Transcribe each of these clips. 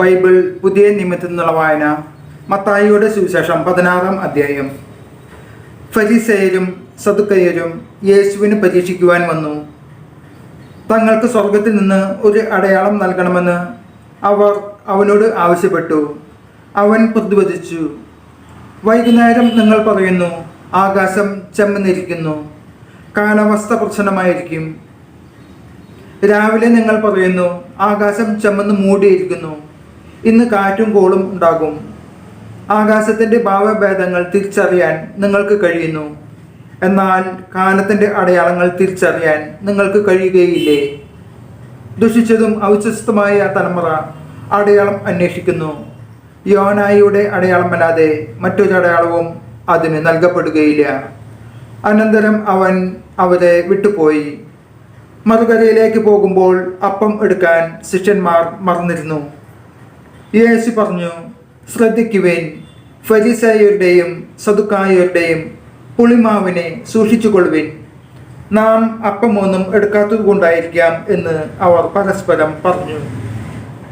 Bible പുതിയ നിമിത്തത്തിൽ നിന്നുള്ള വായന മത്തായിയുടെ സുവിശേഷം പതിനാറാം അധ്യായം. ഫരിസേയരും സതുക്കയരും യേശുവിന് പരീക്ഷിക്കുവാൻ വന്നു. തങ്ങൾക്ക് സ്വർഗത്തിൽ നിന്ന് ഒരു അടയാളം നൽകണമെന്ന് അവർ അവനോട് ആവശ്യപ്പെട്ടു. അവൻ പ്രതിവദിച്ചു വൈകുന്നേരം നിങ്ങൾ പറയുന്നു ആകാശം ചെമ്മന്നിരിക്കുന്നു കാലാവസ്ഥ പ്രശ്നമായിരിക്കും രാവിലെ നിങ്ങൾ പറയുന്നു ആകാശം ചെമ്മന്ന് മൂടിയിരിക്കുന്നു. ഇന്ന് കാറ്റും കോളും ഉണ്ടാകും. ആകാശത്തിന്റെ ഭാവഭേദങ്ങൾ തിരിച്ചറിയാൻ നിങ്ങൾക്ക് കഴിയുന്നു. എന്നാൽ കാലത്തിന്റെ അടയാളങ്ങൾ തിരിച്ചറിയാൻ നിങ്ങൾക്ക് കഴിയുകയില്ലേ? ദുഷിച്ചതും അവിശ്വസ്തമായ തലമുറ അടയാളം അന്വേഷിക്കുന്നു. യോനായിയുടെ അടയാളമല്ലാതെ മറ്റൊരു അടയാളവും അതിന് നൽകപ്പെടുകയില്ല. അനന്തരം അവൻ അവരെ വിട്ടുപോയി. മറുകരയിലേക്ക് പോകുമ്പോൾ അപ്പം എടുക്കാൻ ശിഷ്യന്മാർ മറന്നിരുന്നു. യേശു പറഞ്ഞു ശ്രദ്ധിക്കുവേൻ. ഫരിസയരുടെയും സതുക്കായരുടെയും പുളിമാവിനെ സൂക്ഷിച്ചുകൊള്ളുവിൻ. നാം അപ്പമൊന്നും എടുക്കാത്തത് കൊണ്ടായിരിക്കാം എന്ന് അവർ പരസ്പരം പറഞ്ഞു.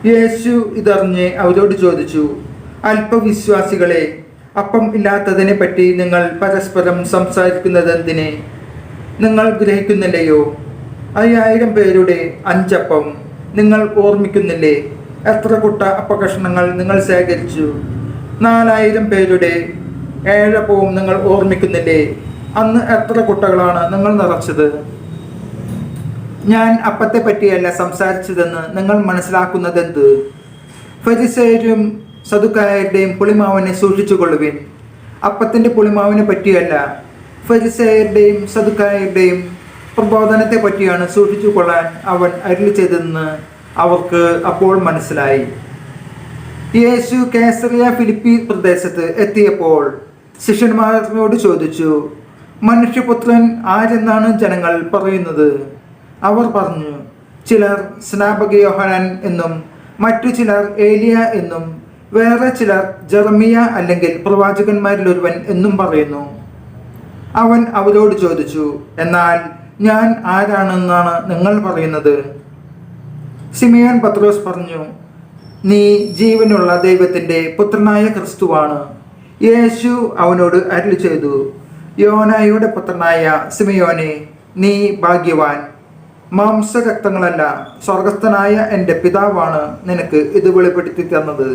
യേശു ഇതറിഞ്ഞ് അവരോട് ചോദിച്ചു അല്പവിശ്വാസികളെ അപ്പം ഇല്ലാത്തതിനെ പറ്റി നിങ്ങൾ പരസ്പരം സംസാരിക്കുന്നതെന്തിനെ? നിങ്ങൾ ഗ്രഹിക്കുന്നില്ലയോ? അയ്യായിരം പേരുടെ അഞ്ചപ്പം നിങ്ങൾ ഓർമ്മിക്കുന്നില്ലേ? എത്ര കുട്ട അപ്പകഷ്ണങ്ങൾ നിങ്ങൾ ശേഖരിച്ചു. നാലായിരം പേരുടെ ഏഴപ്പവും നിങ്ങൾ ഓർമ്മിക്കുന്നില്ലേ? അന്ന് എത്ര കുട്ടകളാണ് നിങ്ങൾ നിറച്ചത്. ഞാൻ അപ്പത്തെ പറ്റിയല്ല സംസാരിച്ചതെന്ന് നിങ്ങൾ മനസ്സിലാക്കുന്നതെന്ത്? ഫരിസേരും സതുക്കായരുടെയും പുളിമാവിനെ സൂക്ഷിച്ചുകൊള്ളുവിൻ. അപ്പത്തിന്റെ പുളിമാവിനെ പറ്റിയല്ല ഫരിസേയരുടെയും സതുക്കായരുടെയും പ്രബോധനത്തെ പറ്റിയാണ് സൂക്ഷിച്ചു കൊള്ളാൻ അവൻ അരുളി ചെയ്തതെന്ന് അവർക്ക് അപ്പോൾ മനസ്സിലായി. യേശു കേസറിയ ഫിലിപ്പി പ്രദേശത്ത് എത്തിയപ്പോൾ ശിഷ്യന്മാരോട് ചോദിച്ചു മനുഷ്യപുത്രൻ ആരെന്നാണ് ജനങ്ങൾ പറയുന്നത്? അവർ പറഞ്ഞു ചിലർ സ്നാപക യോഹനാൻ എന്നും മറ്റു ചിലർ ഏലിയ എന്നും വേറെ ചിലർ ജർമിയ അല്ലെങ്കിൽ പ്രവാചകന്മാരിൽ ഒരുവൻ എന്നും പറയുന്നു. അവൻ അവരോട് ചോദിച്ചു എന്നാൽ ഞാൻ ആരാണെന്നാണ് നിങ്ങൾ പറയുന്നത്? സിമിയോൻ പത്രോസ് പറഞ്ഞു നീ ജീവനുള്ള ദൈവത്തിന്റെ പുത്രനായ ക്രിസ്തുവാണ്. യേശു അവനോട് അരുളി ചെയ്തു യോനായുടെ പുത്രനായ സിമിയോനെ നീ ഭാഗ്യവാൻ. മാംസരക്തങ്ങളല്ല സ്വർഗസ്ഥനായ എന്റെ പിതാവാണ് നിനക്ക് ഇത് വെളിപ്പെടുത്തി തന്നത്.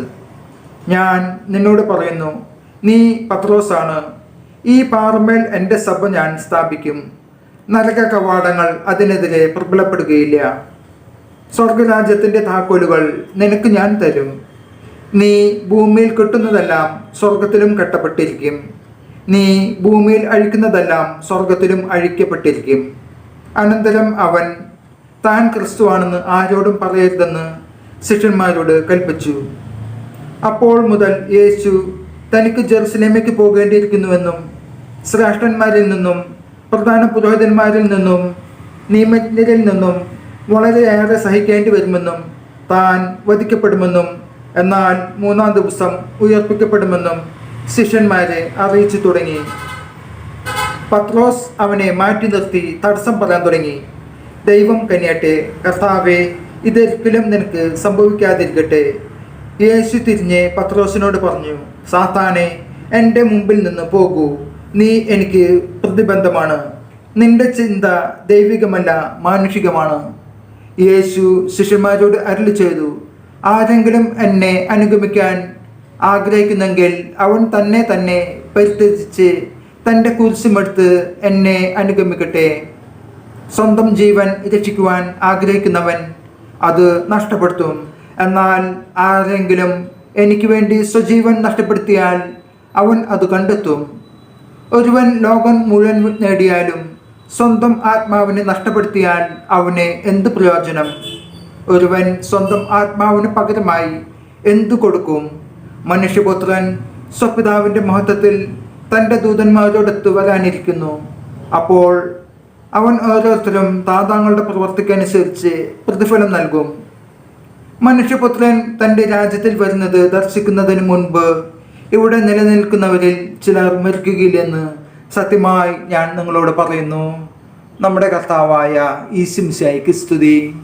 ഞാൻ നിന്നോട് പറയുന്നു നീ പത്രോസാണ്. ഈ പാറമേൽ എന്റെ സഭ ഞാൻ സ്ഥാപിക്കും. നരക കവാടങ്ങൾ അതിനെതിരെ പ്രബലപ്പെടുകയില്ല. സ്വർഗരാജ്യത്തിന്റെ താക്കോലുകൾ നിനക്ക് ഞാൻ തരും. നീ ഭൂമിയിൽ കെട്ടുന്നതെല്ലാം സ്വർഗത്തിലും കെട്ടപ്പെട്ടിരിക്കും. നീ ഭൂമിയിൽ അഴിക്കുന്നതെല്ലാം സ്വർഗത്തിലും അഴിക്കപ്പെട്ടിരിക്കും. അനന്തരം അവൻ താൻ ക്രിസ്തുവാണെന്ന് ആരോടും പറയരുതെന്ന് ശിഷ്യന്മാരോട് കൽപ്പിച്ചു. അപ്പോൾ മുതൽ യേശു തനിക്ക് ജെറുസലേമേക്ക് പോകേണ്ടിയിരിക്കുന്നുവെന്നും ശ്രേഷ്ഠന്മാരിൽ നിന്നും പ്രധാന പുരോഹിതന്മാരിൽ നിന്നും നിയമജ്ഞരിൽ നിന്നും വളരെയേറെ സഹിക്കേണ്ടി വരുമെന്നും താൻ വധിക്കപ്പെടുമെന്നും എന്നാൽ മൂന്നാം ദിവസം ഉയർപ്പിക്കപ്പെടുമെന്നും ശിഷ്യന്മാരെ അറിയിച്ചു തുടങ്ങി. പത്രോസ് അവനെ മാറ്റി നിർത്തി തടസ്സം പറയാൻ തുടങ്ങി. ദൈവം കനിയട്ടെ കർത്താവെ ഇതൊരിക്കലും നിനക്ക് സംഭവിക്കാതിരിക്കട്ടെ യേശു തിരിഞ്ഞ് പത്രോസിനോട് പറഞ്ഞു സാത്താനെ എന്റെ മുമ്പിൽ നിന്ന് പോകൂ. നീ എനിക്ക് പ്രതിബന്ധമാണ്. നിന്റെ ചിന്ത ദൈവികമല്ല മാനുഷികമാണ്. യേശു ശിഷ്യന്മാരോട് അരുളി ചെയ്തു ആരെങ്കിലും എന്നെ അനുഗമിക്കാൻ ആഗ്രഹിക്കുന്നെങ്കിൽ അവൻ തന്നെ തന്നെ പരിത്യജിച്ച് തന്റെ കുരിശുമെടുത്ത് എന്നെ അനുഗമിക്കട്ടെ. സ്വന്തം ജീവൻ രക്ഷിക്കുവാൻ ആഗ്രഹിക്കുന്നവൻ അത് നഷ്ടപ്പെടുത്തും. എന്നാൽ ആരെങ്കിലും എനിക്ക് വേണ്ടി സ്വജീവൻ നഷ്ടപ്പെടുത്തിയാൽ അവൻ അത് കണ്ടെത്തും. ഒരുവൻ ലോകം മുഴുവൻ നേടിയാലും സ്വന്തം ആത്മാവിനെ നഷ്ടപ്പെടുത്തിയാൽ അവന് എന്ത് പ്രയോജനം? ഒരുവൻ സ്വന്തം ആത്മാവിന് പകരമായി എന്തു കൊടുക്കും? മനുഷ്യപുത്രൻ സ്വപിതാവിന്റെ മഹത്വത്തിൽ തന്റെ ദൂതന്മാരോടൊത്ത് വരാനിരിക്കുന്നു. അപ്പോൾ അവൻ ഓരോരുത്തരും താതാങ്ങളുടെ പ്രവർത്തിക്കനുസരിച്ച് പ്രതിഫലം നൽകും. മനുഷ്യപുത്രൻ തന്റെ രാജ്യത്തിൽ വരുന്നത് ദർശിക്കുന്നതിന് മുൻപ് ഇവിടെ നിലനിൽക്കുന്നവരിൽ ചിലർ മരിക്കുകയില്ലെന്ന് സത്യമായി ഞാൻ നിങ്ങളോട് പറയുന്നു. നമ്മുടെ കർത്താവായ ഈശിംശായിക്ക് സ്തുതി.